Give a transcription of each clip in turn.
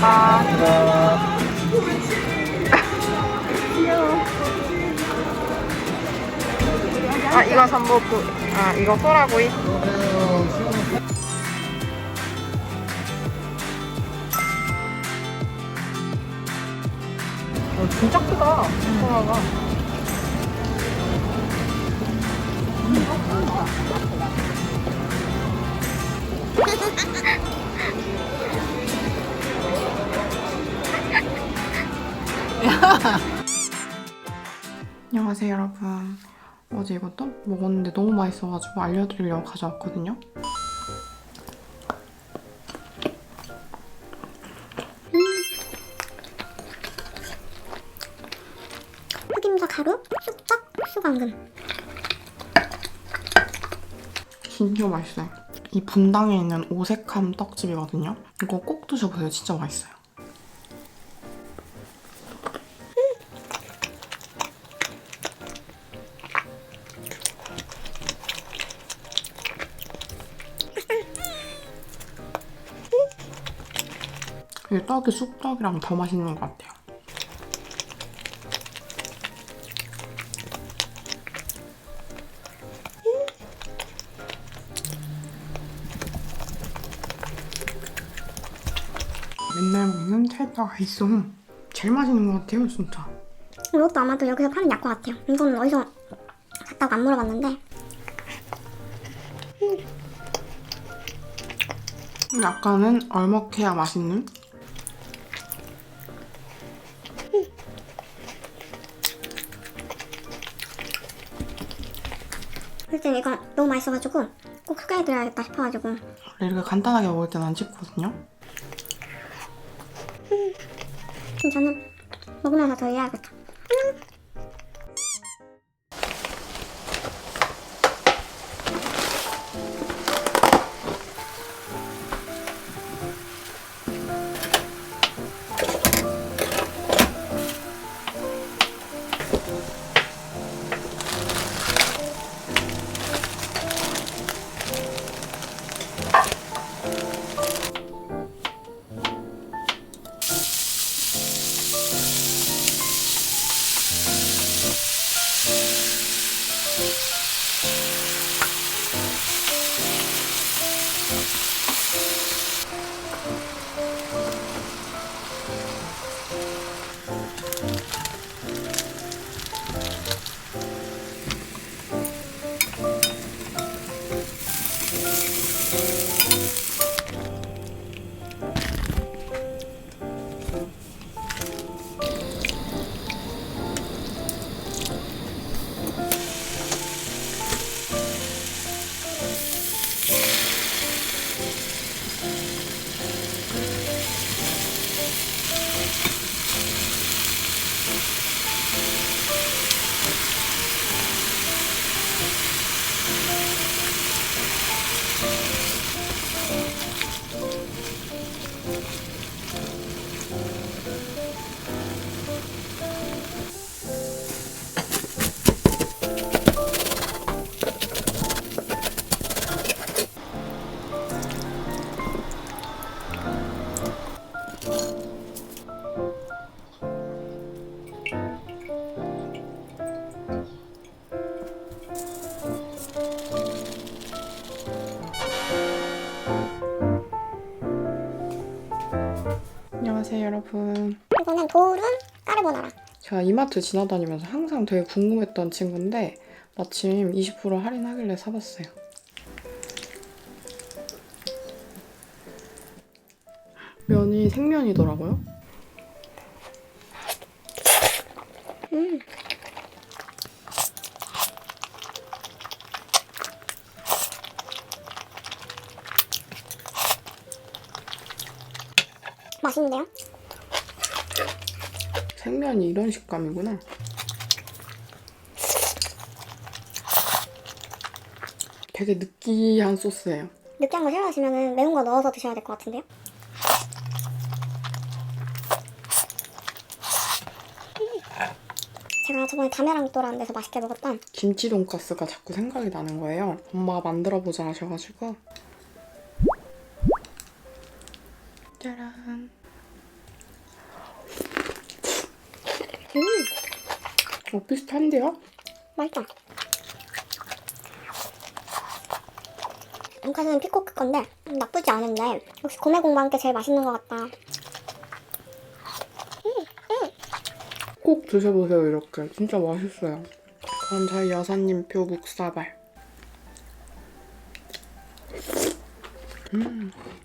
감사합니다. 아, 이거 전복구. 아, 이거 소라구이. 어, 진짜 크다, 소라가. 안녕하세요 여러분. 어제 이것도 먹었는데 너무 맛있어가지고 알려드리려고 가져왔거든요. 흑임자 가루, 쑥떡, 쑥앙금. 진짜 맛있어요. 이 분당에 있는 오색함 떡집이거든요. 이거 꼭 드셔보세요. 진짜 맛있어요 떡이 쑥떡이랑 더 맛있는 것 같아요. 맨날 먹는 찰떡 있어 제일 맛있는 것 같아요 진짜. 이것도 아마도 여기서 파는 약 것 같아요. 이거는 어디서 샀다고 안 물어봤는데. 약간은 얼먹해야 맛있는 이거 너무 맛있어가지고 꼭 소개해드려야겠다 싶어가지고 원래 이렇게 간단하게 먹을 땐안 찍거든요 지금 저는 먹으면서 더 이해하겠다. 제가 이마트 지나다니면서 항상 되게 궁금했던 친구인데 마침 20% 할인하길래 사봤어요 면이 생면이더라고요 음. 맛있는데요? 생면이 이런 식감이구나 되게 느끼한 소스예요 느끼한 거 싫어하시면 매운 거 넣어서 드셔야 될 것 같은데요? 제가 저번에 다메랑 또라는 데서 맛있게 먹었던 김치 돈가스가 자꾸 생각이 나는 거예요. 엄마가 만들어 보자 하셔가지고. 짜란. 음. 어, 비슷한데요? 맛있다. 돈까스는 피코크 건데 음, 나쁘지 않은데 역시 고메 공부한 게 제일 맛있는 것 같다. 꼭 드셔보세요, 이렇게. 진짜 맛있어요. 그럼 저희 여사님 표 묵사발. 맛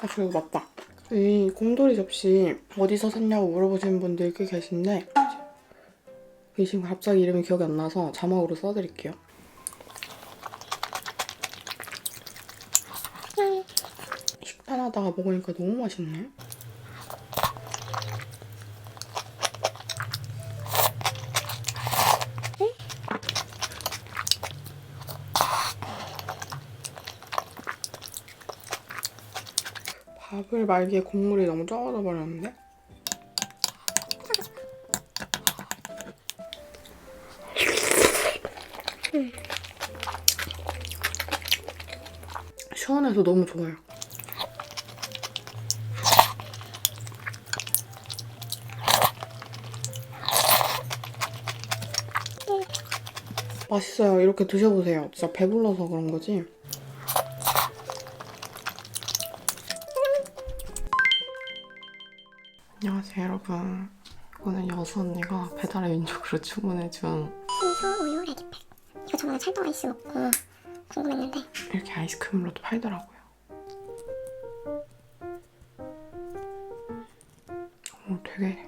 아, 그리고 맞다. 이 곰돌이 접시 어디서 샀냐고 물어보시는 분들 꽤 계신데 이 지금 갑자기 이름이 기억이 안 나서 자막으로 써드릴게요. 식단하다가 먹으니까 너무 맛있네. 밥을 말기에 국물이 너무 적어져 버렸는데? 시원해서 너무 좋아요. 맛있어요. 이렇게 드셔보세요. 진짜 배불러서 그런 거지. 안녕하세요, 여러분. 이거는 여수 언니가 배달의 민족으로 주문해준 순수 우유 레기팩. 이거 저번에 찰떡 아이스 먹고 궁금했는데 이렇게 아이스크림으로도 팔더라고요. 오, 되게.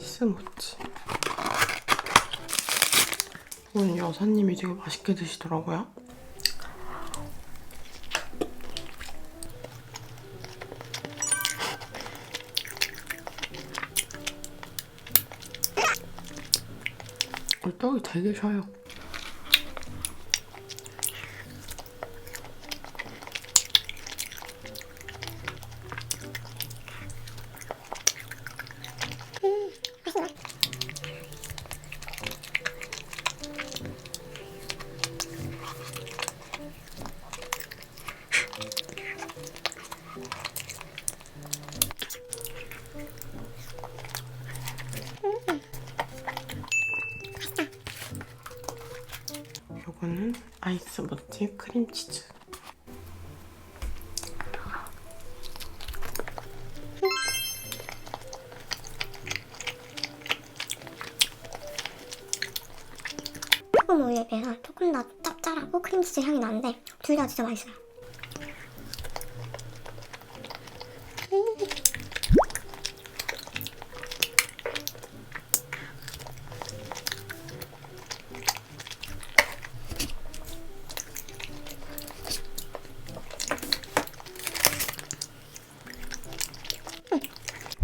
아이스 모찌. 오늘 여사님이 되게 맛있게 드시더라고요. 어, 떡이 되게 셔요. 비해서 조금 더 짭짤하고 크림치즈 향이 나는데 둘 다 진짜 맛있어요.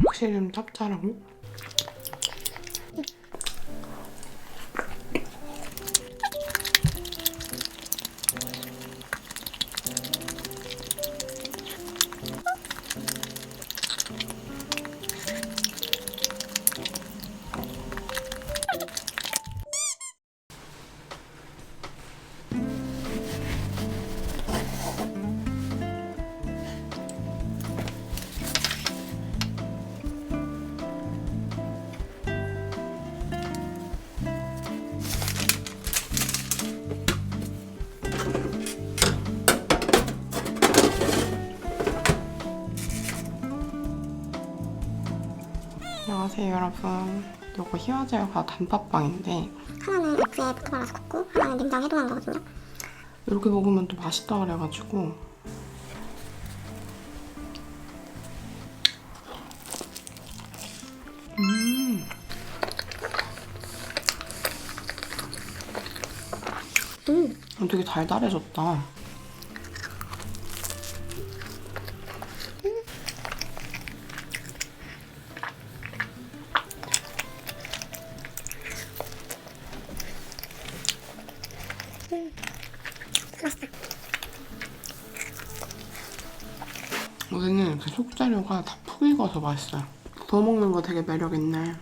확실히 좀 짭짤하고 여러분. 이거 희화제과 단팥빵인데 하나는 부터 말아서 굽고 하나는 냉장 해동한 거거든요. 이렇게 먹으면 또 맛있다 그래가지고 음. 음, 어, 되게 달달해졌다. 푹 익어서 맛있어요. 구워 먹는 거 되게 매력 있네.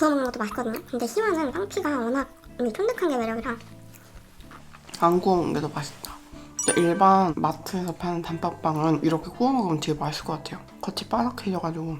구워 먹는 것도 맛있거든요. 근데 희화는 빵피가 워낙 이미 쫀득한 게 매력이라 안 구워 먹는 게 더 맛있다. 일반 마트에서 파는 단팥빵은 이렇게 구워 먹으면 되게 맛있을 것 같아요. 겉이 바삭해져가지고.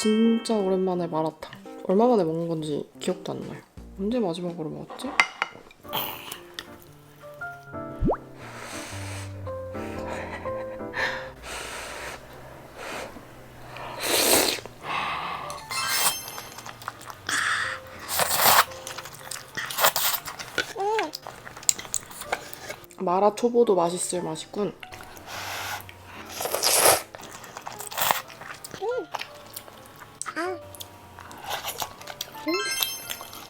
진짜 오랜만에 마라탕. 얼마 만에 먹은 건지 기억도 안 나요. 언제 마지막으로 먹었지? 마라 초보도 맛있을 맛이군.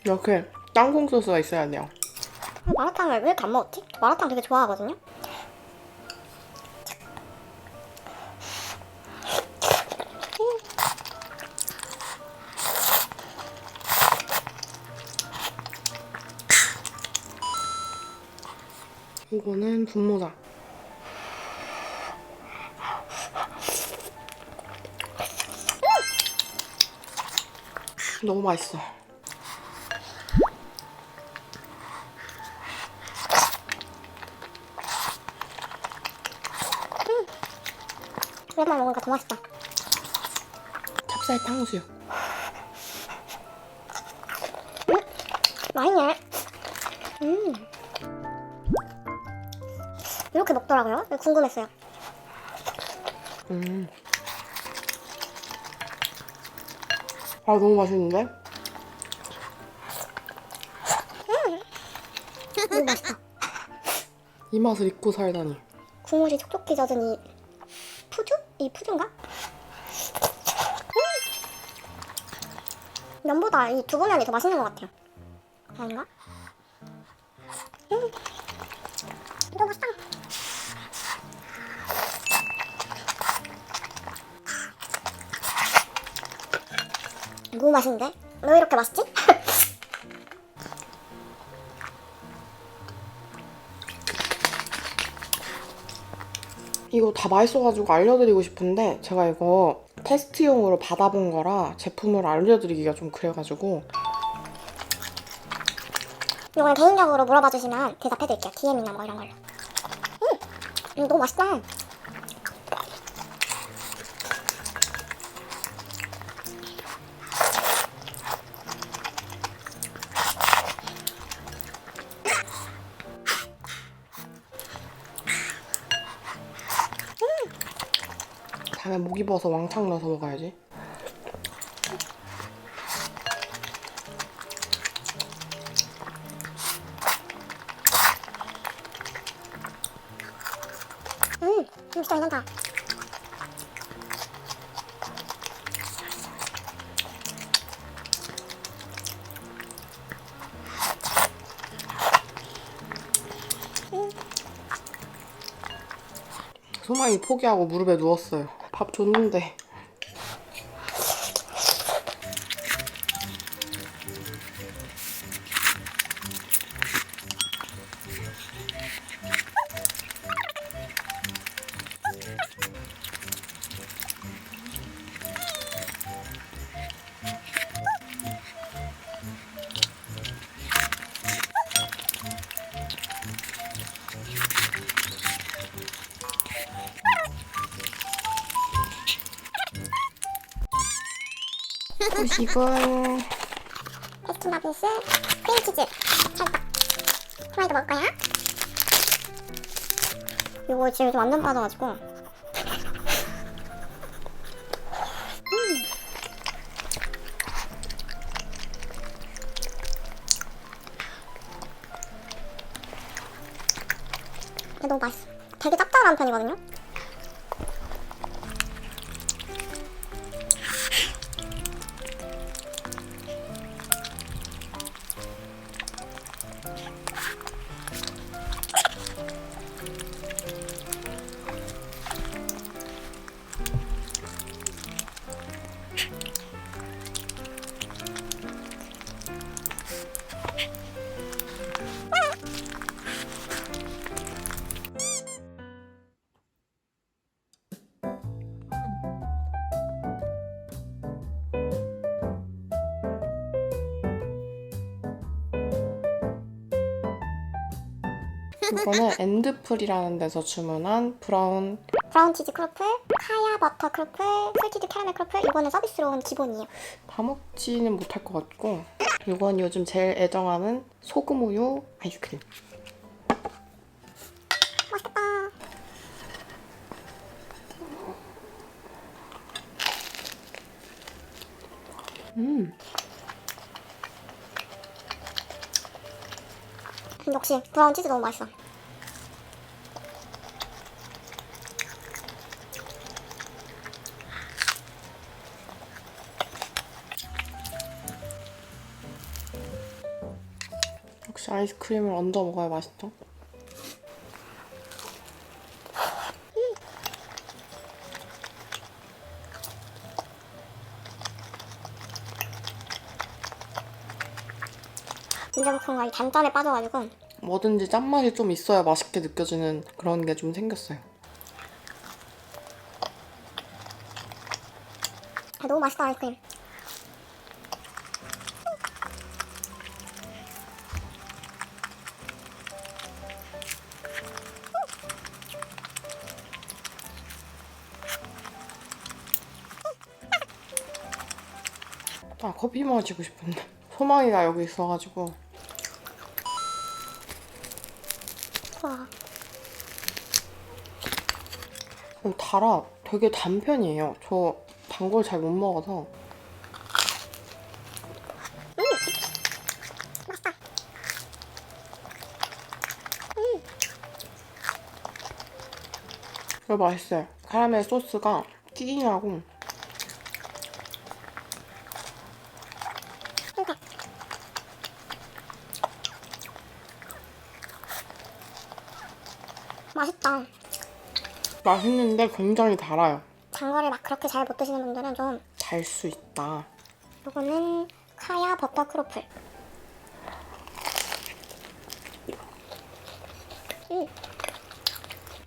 이렇게 땅콩 소스가 있어야 돼요. 마라탕을 왜 이렇게 안 먹었지? 마라탕 되게 좋아하거든요. 이거는 분모자. 너무 맛있어. 오랜만에 먹으니까 더 맛있다. 찹쌀 탕수육. 맛있네. 음. 이렇게 먹더라고요. 궁금했어요. 음. 아 너무 맛있는데? 너무 맛있다. 이 맛을 잊고 살다니. 국물이 촉촉히 젖은 이? 이 푸주인가? 음. 면보다 이 두부면이 더 맛있는 것 같아요. 아닌가? 음. 너무 맛있다. 너무 맛있는데? 왜 이렇게 맛있지? 다 맛있어가지고 알려드리고 싶은데 제가 이거 테스트용으로 받아본 거라 제품을 알려드리기가 좀 그래가지고 이건 개인적으로 물어봐 주시면 대답해드릴게요. DM이나 뭐 이런 걸로. 음, 음 너무 맛있다. 목 입어서 왕창 넣어서 먹어야지. 음, 김치도 괜찮다. 소망이 포기하고 무릎에 누웠어요. 밥 줬는데 후식은 베스킨라빈스 크림치즈 찰떡. 후라이도 먹을 거야? 이거 지금 좀 완전 빠져가지고. 이게 너무 맛있어. 되게 짭짤한 편이거든요. 이거는 엔드풀이라는 데서 주문한 브라운 브라운 치즈 크로플, 카야 버터 크로플, 솔티드 캐러멜 크로플 이거는 서비스로 온 기본이에요. 다 먹지는 못할 것 같고 이건 요즘 제일 애정하는 소금 우유 아이스크림. 맛있겠다. 음, 역시 브라운 치즈 너무 맛있어. 역시 아이스크림을 얹어 먹어야 맛있죠. 인제부터가 이 단짠에 빠져가지고 뭐든지 짠맛이 좀 있어야 맛있게 느껴지는 그런 게 좀 생겼어요. 아, 너무 맛있다 아이스크림. 아 커피 마시고 싶은데 소망이가 여기 있어가지고 와, 어, 달아. 되게 단 편이에요. 저 단 걸 잘 못 먹어서 맛있다. 이거 맛있어요. 카라멜 소스가 튀김하고 이거 맛있다. 맛있는데 굉장히 달아요. 단 거를 막 그렇게 잘 못 드시는 분들은 좀 달 수 있다. 요거는 카야 버터 크로플. 음.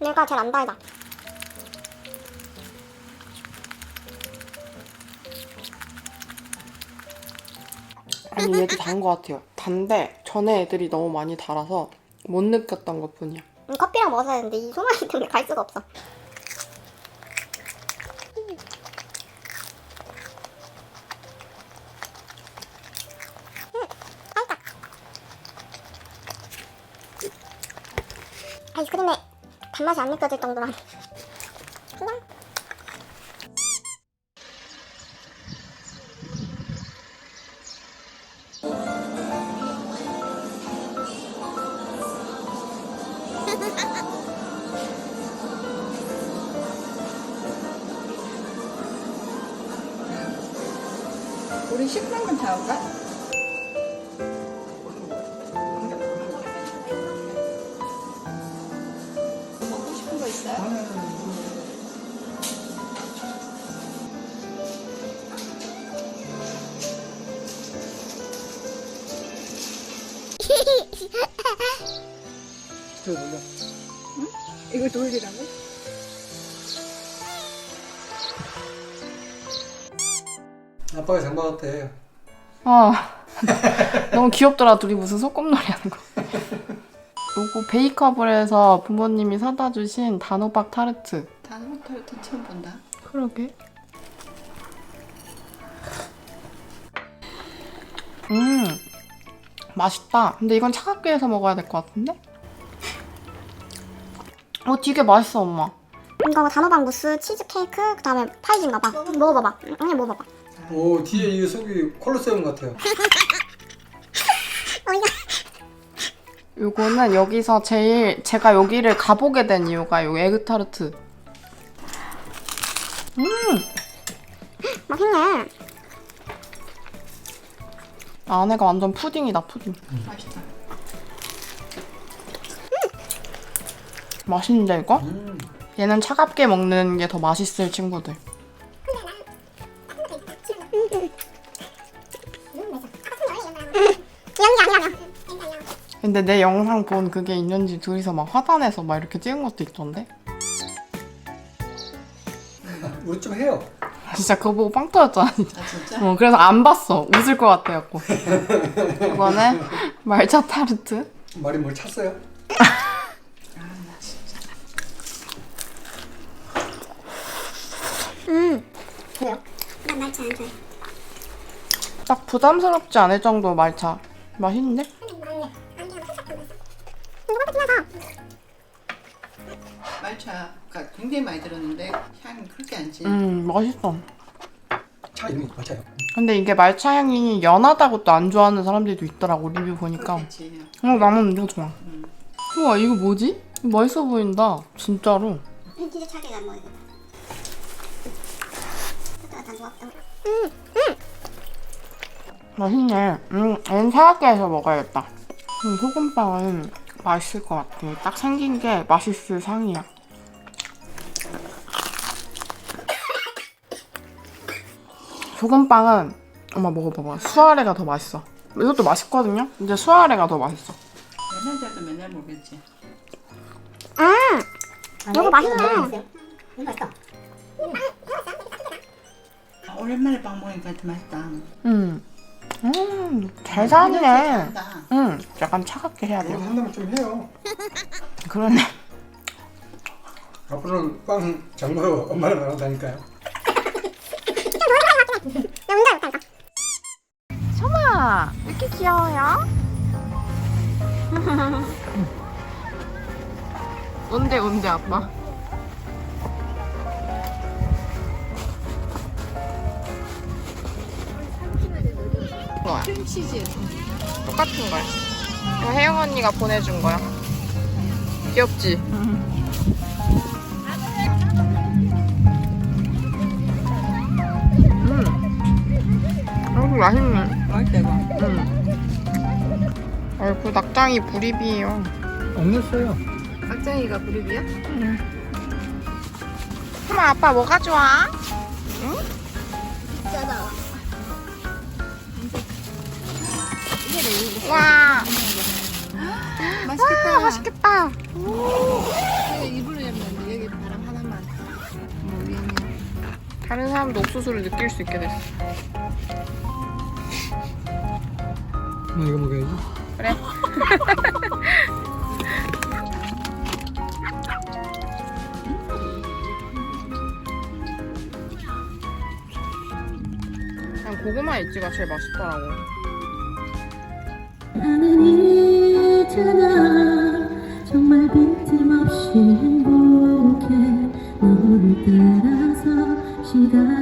얘가 제일 안 달다. 아니 얘도 단 것 같아요. 단데 전에 애들이 너무 많이 달아서 못 느꼈던 것 뿐이야. 음, 커피랑 먹어야 되는데 이 소나기 때문에 갈 수가 없어. 아이스크림에 단맛이 안 느껴질 정도란. 있어요? 저 놀려. 이거 돌리라고? 아빠가 장봐왔대. 아 너무 귀엽더라 둘이 무슨 소꿉놀이 하는 거 요거 베이커블에서 부모님이 사다 주신 단호박 타르트 단호박 타르트 처음 본다. 그러게 음 맛있다 근데 이건 차갑게 해서 먹어야 될 것 같은데? 어 되게 맛있어 엄마 이거 단호박 무스 치즈케이크 그다음에 파이인가 봐. 먹어봐봐. 언니 먹어봐봐. 오 뒤에 이 속이 콜로세움 같아요. 요거는 여기서 제일 제가 여기를 가보게 된 이유가 요 에그타르트 맛있네. 안에가 완전 푸딩이다 푸딩 맛있다. 맛있는데 이거? 음. 얘는 차갑게 먹는 게 더 맛있을 친구들 근데 내 영상 본 그게 있는지 둘이서 막 화단에서 막 이렇게 찍은 것도 있던데 우리 좀 해요. 진짜 그거 보고 빵 터졌잖아 진짜 아 진짜? 어, 그래서 안 봤어 웃을 것 같아갖고 이거는 말차 타르트 말이 뭘 찼어요? 진짜. 음. 그래요? 난 말차 안 좋아해. 딱 부담스럽지 않을 정도 말차 맛있는데? 말차가 굉장히 많이 들었는데 향이 그렇게 안 지. 음 맛있어 차 이름이 맞아요. 근데 이게 말차 향이 연하다고 또 안 좋아하는 사람들도 있더라고 리뷰 보니까 그렇겠지. 어 나는 이거 좋아 우와 이거 뭐지? 이거 맛있어 보인다 진짜로 진짜 차게 안 먹어. 난 좋았다. 맛있네 음 얘는 차갑게 해서 먹어야겠다 음, 소금빵은 맛있을 것 같아 딱 생긴 게 맛있을 상이야. 소금빵은 엄마 먹어봐봐. 수아레가 더 맛있어. 이것도 맛있거든요? 근데 수아레가 더 맛있어. 맨날 자도 맨날 먹겠지. 이거 맛있네. 아, 오랜만에 빵 먹으니까 더 맛있다. 음, 음, 잘 사네. 잘한다. 음, 약간 차갑게 해야 돼요. 한다면 좀 해요. 그러네. 앞으로는 빵 장보러 엄마랑 나랑 다니까요. 소마, 왜 이렇게 귀여워요? 온대, 온대, 아빠. 뭐야? 크림치즈. 똑같은 거야. 이거 혜영 언니가 보내준 거야. 귀엽지? 음. 아이고, 맛있네. 맛있다 이거. 응. 아이고, 낙장이 불입이에요. 없냈어요. 박장이가 그룹이야? 엄마, 아빠 뭐가 좋아? 와, 맛있겠다. 맛있겠다. 내가 입으로 잡는데 여기 바람 하나만. 뭐 위에 다른 사람도 옥수수를 느낄 수 있게 됐어. 나 이거 먹어야지. 그래. 그냥 고구마 있지가 제일 맛있더라고. 있잖아. 정말 빈틈없이 행복해. 너를 따라서 시간